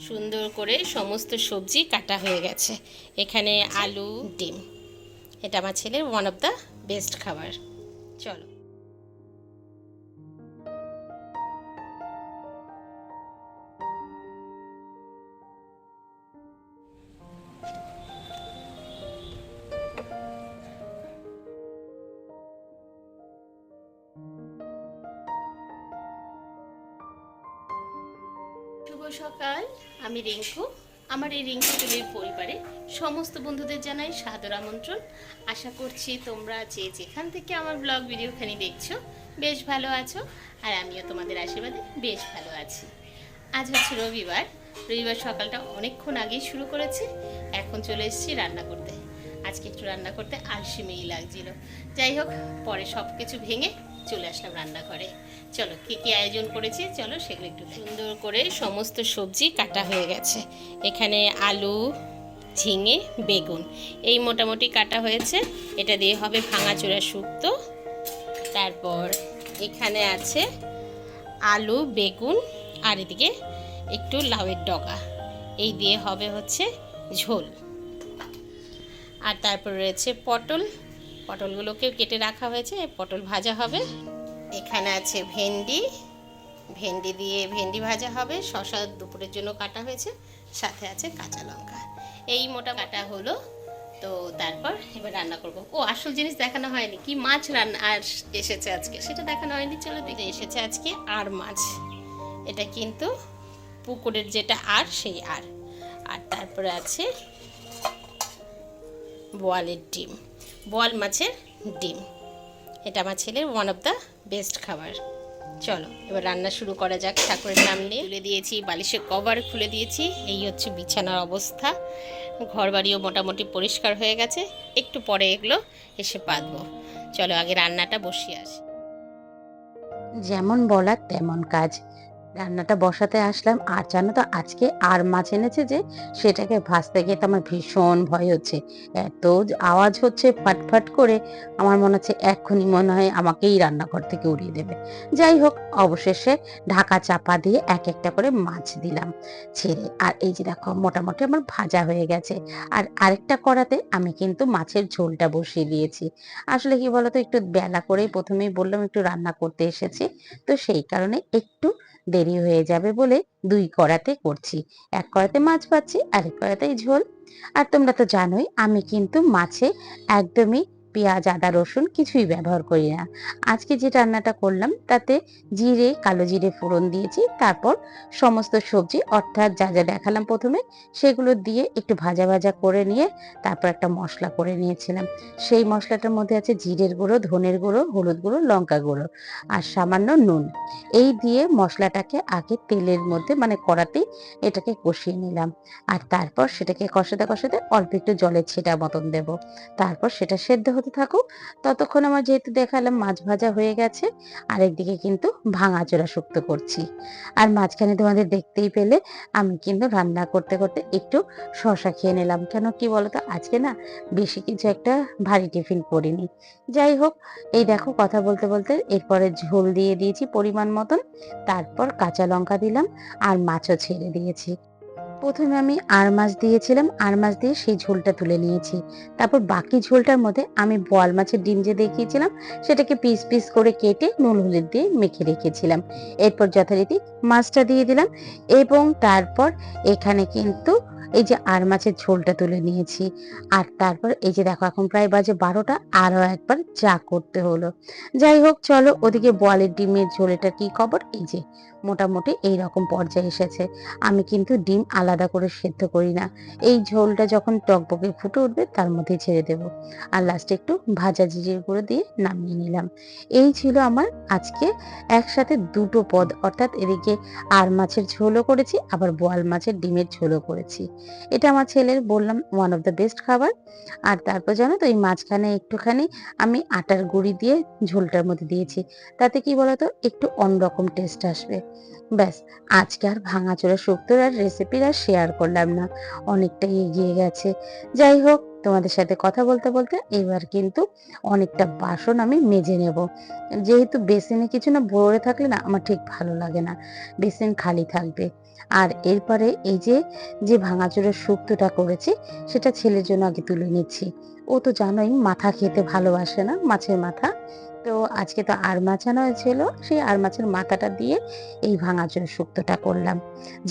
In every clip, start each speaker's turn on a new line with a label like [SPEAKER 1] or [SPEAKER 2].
[SPEAKER 1] সুন্দর করে সমস্ত সবজি কাটা হয়ে গেছে। এখানে আলু ডিম। এটা আমার ছেলের ওয়ান অফ দ্য বেস্ট খাবার। চলো। সকাল। আমি রিঙ্কু। আমার এই রিঙ্কু টিভির পরিবারে সমস্ত বন্ধুদের জানাই সাদর আমন্ত্রণ। আশা করছি তোমরা যে যেখান থেকে আমার ব্লগ ভিডিওখানি দেখছ, বেশ ভালো আছো, আর আমিও তোমাদের আশীর্বাদে বেশ ভালো আছি। আজ হচ্ছে রবিবার। রবিবার সকালটা অনেকক্ষণ আগেই শুরু করেছি। এখন চলে এসেছি রান্না করতে। আজকে একটু রান্না করতে আলসেমিই লাগছিল। যাই হোক, পরে সব কিছু ভেঙে চলে আসলাম রান্নাঘরে। চলো, কি কি আয়োজন করেছি? চলো সেগুলো একটু সুন্দর করে সমস্ত সবজি কাটা হয়ে গেছে। এখানে আলু, ঝিঙে, বেগুন। এই মোটামুটি কাটা হয়েছে। এটা দিয়ে হবে ভাঙাচোরা শুক্তো। তারপর এখানে আছে আলু, বেগুন, আর এদিকে একটু লাউয়ের ডগা। এই দিয়ে হবে হচ্ছে ঝোল। আর তারপর রয়েছে পটল। পটলগুলোকে কেটে রাখা হয়েছে। পটল ভাজা হবে। এখানে আছে ভেন্ডি। ভেন্ডি দিয়ে ভেন্ডি ভাজা হবে। শশা দুপুরের জন্য কাটা হয়েছে। সাথে আছে কাঁচা লঙ্কা। এই মোটা কাটা হলো। তো তারপর এবার রান্না করব। ও, আসল জিনিস দেখানো হয়নি। কি মাছ রান্না আর এসেছে আজকে? সেটা দেখানো হয়নি। চলো দেখে। এসেছে আজকে আর মাছ। এটা কিন্তু পুকুরের যেটা আর, সেই আর। আর তারপরে আছে বোয়ালের ডিম। বোয়াল মাছের ডিম। এটা আমার ছেলের ওয়ান অফ দ্য বেস্ট খাবার। চলো, এবার রান্না শুরু করা যাক। ঠাকুরের নাম নিয়ে তুলে দিয়েছি বালিশে কভার খুলে দিয়েছি। এই হচ্ছে বিছানার অবস্থা। ঘর বাড়িও মোটামুটি পরিষ্কার হয়ে গেছে। একটু পরে এগুলো এসে পাতবো। চলো, আগে রান্নাটা বসিয়ে আসি।
[SPEAKER 2] যেমন বলার তেমন কাজ। রান্নাটা বসাতে আসলাম। আর জানো তো, আজকে আর মাছ এনেছে যে, সেটাকে ভাজতে গিয়ে তো আমার ভীষণ ভয় হচ্ছে। এত আওয়াজ হচ্ছে ফাটফাট করে, আমার মনে হচ্ছে এক্ষুনি মনে হয় আমাকেই রান্নাঘর থেকে উড়িয়ে দেবে। যাই হোক, অবশেষে ঢাকা চাপা দিয়ে এক একটা করে মাছ দিলাম ছেড়ে। আর এই যে দেখো, মোটামুটি আমার ভাজা হয়ে গেছে। আর আরেকটা কড়াতে আমি কিন্তু মাছের ঝোলটা বসিয়ে দিয়েছি। আসলে কি বলতো, একটু বেলা করেই প্রথমেই বললাম একটু রান্না করতে এসেছি। তো সেই কারণে একটু দেরি হয়ে যাবে বলে দুই কড়াতে করছি। এক কড়াতে মাছ পাচ্ছি আরেক কড়াতেই ঝোল। আর তোমরা তো জানোই, আমি কিন্তু মাছে একদমই পেঁয়াজ, আদা, রসুন কিছুই ব্যবহার করি না। আজকে যে রান্নাটা করলাম তাতে জিরে, কালো জিরে ফোড়ন দিয়েছি, তারপর সমস্ত সবজি অর্থাৎ যা যা দেখালাম প্রথমে সেগুলো দিয়ে একটু ভাজা ভাজা করে নিয়ে তারপর একটা মশলা করে নিয়েছিলাম। সেই মশলাটার মধ্যে আছে জিরের গুঁড়ো, ধনের গুঁড়ো, হলুদ গুঁড়ো, লঙ্কা গুঁড়ো আর সামান্য নুন। এই দিয়ে মশলাটাকে আগে তেলের মধ্যে মানে কড়াতেই এটাকে কষিয়ে নিলাম আর তারপর সেটাকে কষাতে কষাতে অল্প একটু জলের ছিটা মতন দেব। তারপর সেটা সেদ্ধ হতে থাকুক, ততক্ষণ আমার যেহেতু দেখালাম মাছ ভাজা হয়ে গেছে আরেকদিকে কিন্তু ভাঙাচোরা শুক্ত করছি। আর মাঝখানে তোমাদের দেখতেই পেলে, আমি কিন্তু রান্না করতে করতে একটু শশা খেয়ে নিলাম। কেন কি বলতো, আজকে না বেশি কিছু একটা ভারী টিফিন করিনি। যাই হোক, এই দেখো কথা বলতে বলতে এরপরে ঝোল দিয়ে দিয়েছি পরিমাণ মতন, তারপর কাঁচা লঙ্কা দিলাম, আর মাছও ছেড়ে দিয়েছি। প্রথমে আমি আর মাছ দিয়েছিলাম, আর মাছ দিয়ে সেই ঝোলটা তুলে নিয়েছি। তারপর বাকি ঝোলটার মধ্যে আমি বোয়াল মাছের ডিম যে দেখিয়েছিলাম, সেটাকে পিস পিস করে কেটে নুন, হলুদ দিয়ে মেখে রেখেছিলাম। এরপর যথারীতি মাছটা দিয়ে দিলাম এবং তারপর এখানে কিন্তু এই যে আর মাছের ঝোলটা তুলে নিয়েছি। আর তারপর এই যে দেখো, এখন প্রায় বাজে বারোটা, আরও একবার চা করতে হলো। যাই হোক, চলো ওদিকে বোয়ালের ডিমের ঝোলেটা কি খবর? এই যে মোটামুটি এই রকম পর্যায়ে এসেছে। আমি কিন্তু ডিম আলাদা করে সেদ্ধ করি না। এই ঝোলটা যখন টকবকে ফুটে উঠবে, তার মধ্যে ছেড়ে দেব। আর লাস্টে একটু ভাজা জিরের গুঁড়ো দিয়ে নামিয়ে নিলাম। এই ছিল আমার আজকে একসাথে দুটো পদ। অর্থাৎ এদিকে আর মাছের ঝোলও করেছি, আবার বোয়াল মাছের ডিমের ঝোলও করেছি। এটা আমার ছেলের, বললাম ওয়ান অফ দ্য বেস্ট খাবার। আর তারপর জানো তো, এই মাঝখানে একটুখানি আমি আটার গুঁড়ি দিয়ে ঝোলটার মধ্যে দিয়েছি। তাতে কি বলতো, একটু অন্যরকম টেস্ট আসবে। ব্যাস, আজকে আর ভাঙাচোরা শুক্তোর আর রেসিপির আর শেয়ার করলাম না, অনেকটাই এগিয়ে গেছে। যাই হোক, তোমাদের সাথে কথা বলতে বলতে এবার কিন্তু অনেকটা বাসন আমি মেজে নেব। যেহেতু বেসিনে কিছু না ভরে থাকলে না আমার ঠিক ভালো লাগে না, বেসিন খালি থাকবে। আর এরপরে এই যে যে ভাঙাচোরের শুক্তটা করেছি, সেটা ছেলের জন্য আগে তুলে নিচ্ছি। ও তো জানোই মাথা খেতে ভালোবাসে না, মাছের মাথা। তো আজকে তো আর মাছ আনা হয়েছিল সেই আর মাছের মাথাটা দিয়ে এই ভাঙাচোরের শুক্তটা করলাম।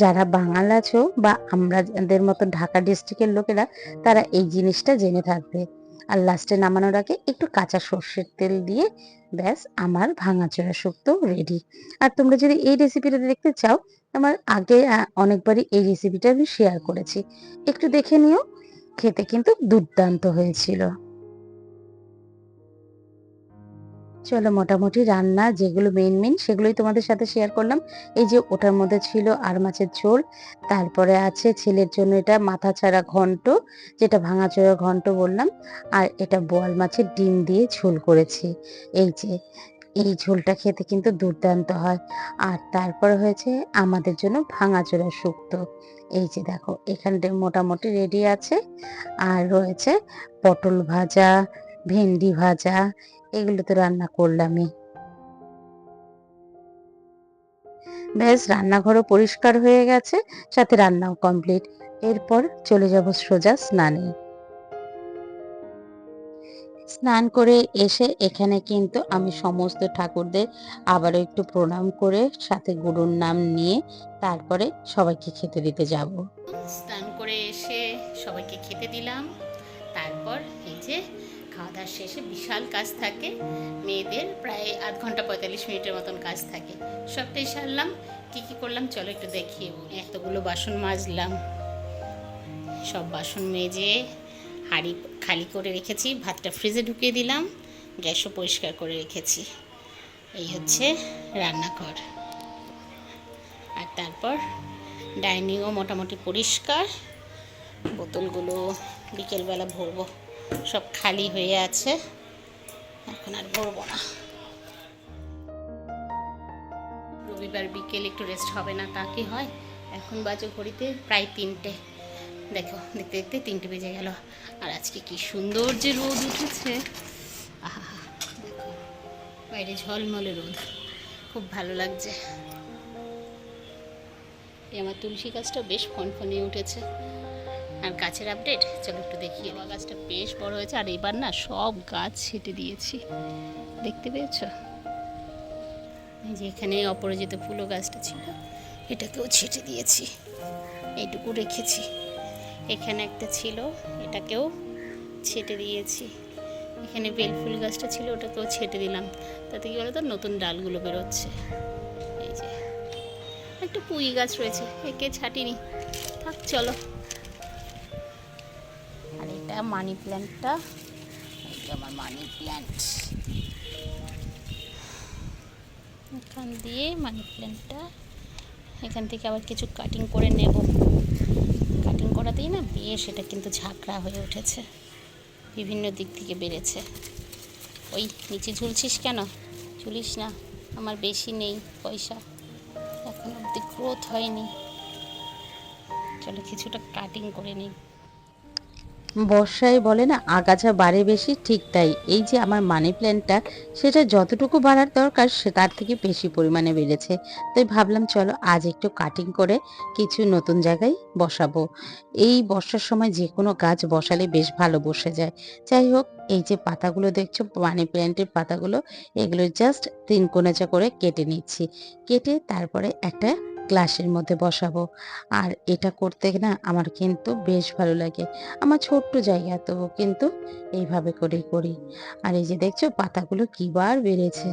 [SPEAKER 2] যারা বাঙাল আছো বা আমাদের মতো ঢাকা ডিস্ট্রিক্টের লোকেরা, তারা এই জিনিসটা জেনে থাকবে। আর লাস্টে নামানোর আগে একটু কাঁচা সর্ষের তেল দিয়ে ব্যাস আমার ভাঙাচোরা শুক্তো রেডি আর তোমরা যদি এই রেসিপিটা দেখতে চাও, আমার আগে অনেকবারই এই রেসিপিটা আমি শেয়ার করেছি। একটু দেখে নিও, খেতে কিন্তু দুর্দান্ত হয়েছিল। চলো মোটামুটি রান্না যেগুলো মেন মেন সেগুলোই তোমাদের সাথে শেয়ার করলাম। এই যে ওটার মধ্যে ছিল আর মাছের ঝোল, তারপরে আছে ছেলের জন্য এটা মাথা ছাড়া ঘন্ট, যেটা ভাঙাচোরা ঘন্ট বললাম, আর এটা বোয়াল মাছের ডিম দিয়ে ঝোল করেছি। এই যে, এই ঝোলটা খেতে কিন্তু দুর্দান্ত হয়। আর তারপরে হয়েছে আমাদের জন্য ভাঙাচোরা শুক্তো। এই যে দেখো, এখানটা মোটামুটি রেডি আছে। আর রয়েছে পটল ভাজা, ভেন্ডি ভাজা এগুলো তো রান্না করলামই। ব্যাস, রান্নাঘরও পরিষ্কার হয়ে গেছে, সাথে রান্নাও কমপ্লিট এরপর চলে যাব সোজা স্নানে। স্নান করে এসে এখানে কিন্তু আমি সমস্ত ঠাকুরদের আবারও একটু প্রণাম করে, সাথে গুরুর নাম নিয়ে তারপরে সবাইকে খেতে দিতে যাব।
[SPEAKER 1] স্নান করে এসে সবাইকে খেতে দিলাম। তারপর এই যে খাওয়া দাওয়ার শেষে বিশাল কাজ থাকে। মেয়েদের প্রায় আধ ঘণ্টা পঁয়তাল্লিশ মিনিটের মতন কাজ থাকে। সবটাই সারলাম, কি কি করলাম চলো একটু দেখিয়ে। এতগুলো বাসন মাজলাম। সব বাসন মেজে হাঁড়ি খালি করে রেখেছি, ভাতটা ফ্রিজে ঢুকিয়ে দিলাম, গ্যাসও পরিষ্কার করে রেখেছি। এই হচ্ছে রান্নাঘর। আর তারপর ডাইনিংও মোটামুটি পরিষ্কার। বোতলগুলো বিকেলবেলা ভরবো। সব খালি হয়ে আছে। এখন আর ভরবো না। রবিবার বিকেল একটু রেস্ট হবে না, তা কি হয়? এখন বাজে ঘড়িতে প্রায় তিনটে। দেখো, দেখতে দেখতে তিনটে বেজে গেল। আর আজকে কি সুন্দর যে রোদ উঠেছে। আহা বাইরে ঝলমলে রোদ। খুব ভালো লাগছে। আমার তুলসী গাছটা বেশ ফনফনে উঠেছে। আর গাছের আপডেট চলো একটু দেখি আমার গাছটা বেশ বড় হয়েছে, আর এবার না সব গাছ ছেটে দিয়েছি। দেখতে পেয়েছ? এই যে এখানে অপরাজিত ফুলও গাছটা ছিল, এটাকেও ছেটে দিয়েছি। এইটুকু রেখেছি। এখানে একটা ছিল, এটাকেও ছেটে দিয়েছি। এখানে বেলফুল গাছটা ছিল, ওটাকেও ছেটে দিলাম। তাতে কি বলতো, নতুন ডালগুলো বেরোচ্ছে। এই যে, একটা পুঁই গাছ রয়েছে, একে ছাটিনি। থাক, চলো। এটা মানি প্ল্যান্টটা এটা আমার মানি প্ল্যান্ট এখান দিয়ে মানি প্ল্যান্টটা এখান থেকে আবার কিছু কাটিং করে নেব। কাটিং করাতেই না বেশ এটা কিন্তু ঝাঁকড়া হয়ে উঠেছে। বিভিন্ন দিক থেকে বেড়েছে। ওই নিচে ঝুলছিস কেন? ঝুলিস না। আমার বেশি নেই পয়সা। এখন অব্দি গ্রোথ হয়নি। চলো কিছুটা কাটিং করে নিই।
[SPEAKER 2] বর্ষায় বলে না, আগাছা বাড়ে বেশি, ঠিক তাই। এই যে আমার মানি প্ল্যান্টটা সেটা যতটুকু বাড়ার দরকার, সে তার থেকে বেশি পরিমাণে বেড়েছে। তাই ভাবলাম, চলো আজ একটু কাটিং করে কিছু নতুন জায়গায় বসাবো। এই বর্ষার সময় যে কোনো গাছ বসালে বেশ ভালো বসে যায়। যাই হোক, এই যে পাতাগুলো দেখছ মানি প্ল্যান্টের পাতাগুলো, এগুলো জাস্ট তিন কোনাচা করে কেটে নিচ্ছি। কেটে তারপরে একটা গ্লাসের মধ্যে বসাবো। আর এটা করতে না আমার কিন্তু বেশ ভালো লাগে। আমার ছোট্ট জায়গা তো কিন্তু এইভাবে করেই করি। আর এই যে দেখছ পাতাগুলো কিবার বেড়েছে।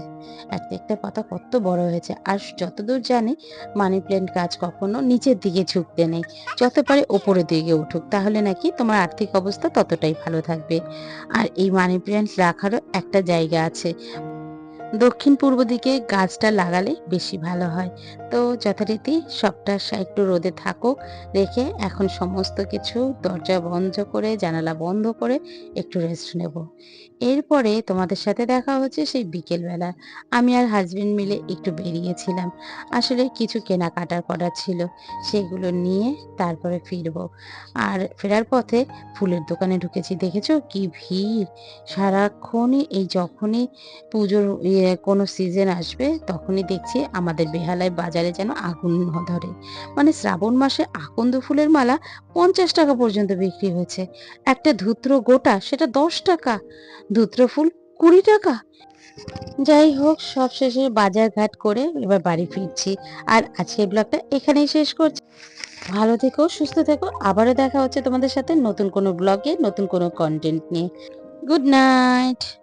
[SPEAKER 2] একটা একটা পাতা কত বড় হয়েছে। আর যতদূর জানি মানি প্ল্যান্ট গাছ কখনো নিচের দিকে ঝুঁকতে নেই। যত পারে ওপরের দিকে উঠুক, তাহলে নাকি তোমার আর্থিক অবস্থা ততটাই ভালো থাকবে। আর এই মানি প্ল্যান্ট রাখারও একটা জায়গা আছে। দক্ষিণ পূর্ব দিকে গাছটা লাগালে বেশি ভালো হয়। তো যথারীতি সবটা একটু রোদে থাকুক, রেখে এখন সমস্ত কিছু দরজা বন্ধ করে, জানালা বন্ধ করে একটু রেস্ট নেব। এরপরে তোমাদের সাথে দেখা হচ্ছে সেই বিকেলবেলা। আমি আর হাজবেন্ড মিলে একটু বেরিয়েছিলাম। আসলে কিছু কেনাকাটার করার ছিল, সেগুলো নিয়ে তারপরে ফিরবো। আর ফেরার পথে ফুলের দোকানে ঢুকেছি। দেখেছ কি ভিড়? সারাক্ষণই এই যখনই পুজোর ইয়ে কোনো সিজন আসবে, তখনই দেখছি আমাদের বেহালায় বাজারে যেন আগুন ধরে। মানে শ্রাবণ মাসে আকন্দ ফুলের মালা পঞ্চাশ টাকা পর্যন্ত বিক্রি হয়েছে। একটা ধুত্র গোটা, সেটা দশ টাকা। ধুত্র ফুল কুড়ি টাকা। যাই হোক, সব শেষে বাজার ঘাট করে এবার বাড়ি ফিরছি। আর আজকের ব্লগটা এখানেই শেষ করছি। ভালো থেকো, সুস্থ থেকো। আবারও দেখা হচ্ছে তোমাদের সাথে নতুন কোনো ব্লগে নতুন কোনো কন্টেন্ট নিয়ে। Good night